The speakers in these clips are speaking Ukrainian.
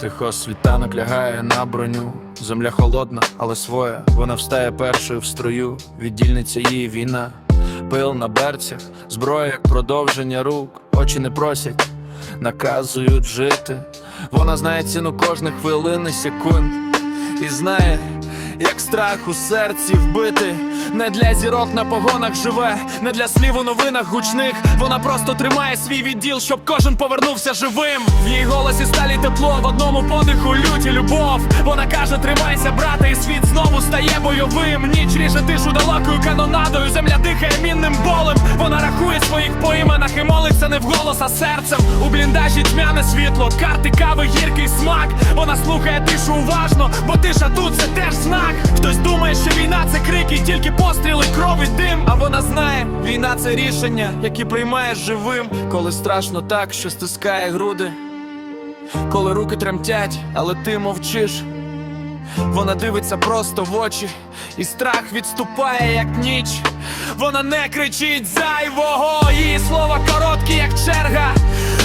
Тихо світанок лягає на броню. Земля холодна, але своя. Вона встає першою в строю. Віддільниця її війна. Пил на берцях, зброя як продовження рук. Очі не просять, наказують жити. Вона знає ціну кожних хвилин і секунд. І знає, як страх у серці вбити. Не для зірок на погонах живе, не для слів у новинах гучних. Вона просто тримає свій відділ, щоб кожен повернувся живим. В її голосі сталі тепло, в одному подиху люті любов. Вона каже, тримайся, брате, і світ знову стає бойовим. Ніч ріже тишу далекою канонадою. Земля дихає мінним болем. Вона рахує своїх по іменах і молиться не вголос, а серцем. У бліндажі тьмяне світло, карти кави, гіркий смак. Вона слухає тишу уважно, бо тиша тут це теж знак. Хтось думає, що війна це крики, тільки постріли, кров і дим. А вона знає, війна це рішення, які приймаєш живим, коли страшно так, що стискає груди. Коли руки тремтять, але ти мовчиш. Вона дивиться просто в очі, і страх відступає, як ніч. Вона не кричить зайвого, її слова короткі, як черга.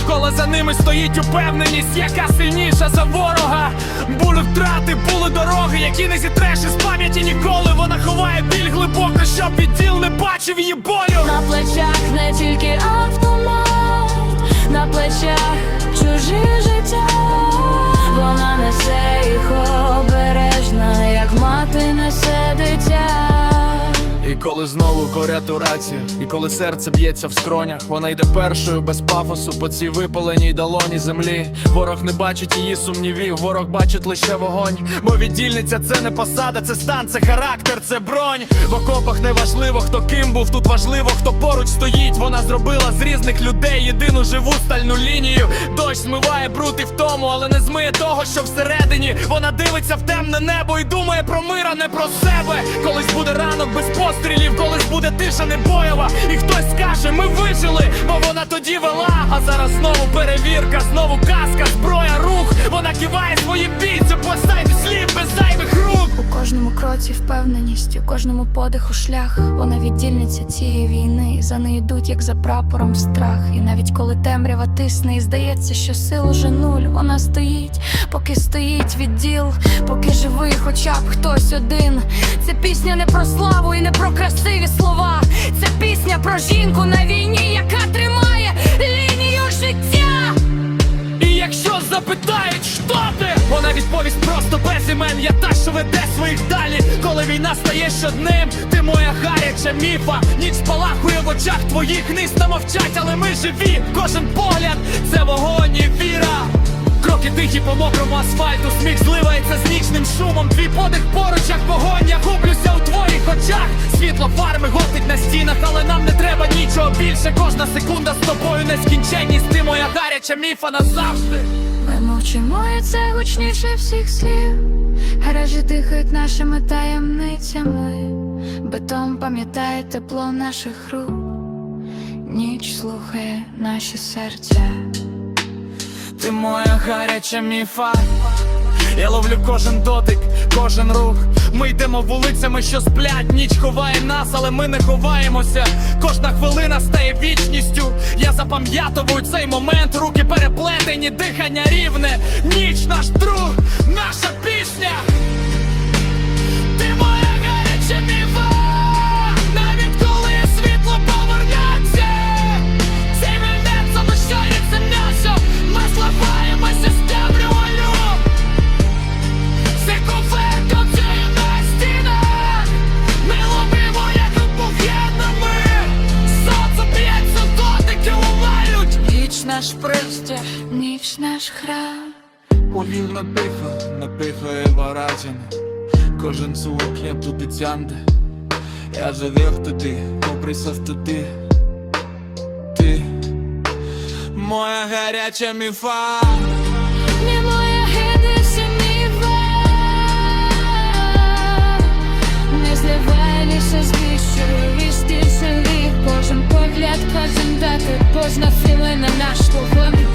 Коли за ними стоїть упевненість, яка сильніша за ворога. Були втрати, були дороги, які не зітреш із пам'яті ніколи. Вона ховає біль глибоко, щоб відділ не бачив її болю. На плечах не тільки автомат, на плечах чужі коли знову корять у рацію, і коли серце б'ється в скронях, вона йде першою без пафосу по цій випаленій долоні землі. Ворог не бачить її сумнівів, ворог бачить лише вогонь. Бо віддільниця це не посада, це стан, це характер, це бронь. В окопах не важливо, хто ким був, тут важливо, хто поруч стоїть. Вона зробила з різних людей єдину живу стальну лінію. Дощ змиває бруд і втому, але не змиє того, що всередині. Вона дивиться в темне небо і думає про мир, а не про себе. Колись буде ранок без пострілів, колись буде тиша не боєва. І хтось скаже, ми вижили, бо вона тоді вела. А зараз знову перевірка, знову казка, зброя, рух. Вона киває свої бійцю, кроці впевненість, у кожному подиху шлях. Вона віддільниця цієї війни. За нею йдуть, як за прапором страх. І навіть коли темрява тисне, і здається, що сил уже нуль. Вона стоїть, поки стоїть відділ, поки живий, хоча б хтось один. Це пісня не про славу і не про красиві слова. Це пісня про жінку на війні, яка тримає лінію життя. І якщо запитають, що ти, відповість просто без імен. Я та, що веде своїх далі. Коли війна стає щодним, ти моя гаряча міфа. Ніч спалахує в очах твоїх ниста мовчать, але ми живі. Кожен погляд це вогонь і віра. Кроки тихі по мокрому асфальту, сміх зливається з нічним шумом. Твій подих поруч, як вогонь, я гублюся у твоїх очах. Світло фарми гостить на стінах, але нам не треба нічого більше. Кожна секунда з тобою нескінченність. Ти моя гаряча міфа назавжди. Ми я це гучніше всіх слів. Гаражі дихають нашими таємницями. Бетон пам'ятає тепло наших рук. Ніч слухає наші серця. Ти моя гаряча міфа. Я ловлю кожен дотик, кожен рух. Ми йдемо вулицями, що сплять. Ніч ховає нас, але ми не ховаємося. Кожна хвилина стає вічністю. Я запам'ятовую цей момент. Руки переплетені, дихання рівне. Ніч наш друг, наша пісня. Ти наш простір, ніч наш храм. Повільно дихає, напихає вараження Кожен звук як туди тянде Я живих туди, поприсав туди. Ти Моя гаряча міфа Божна сила на нашето владе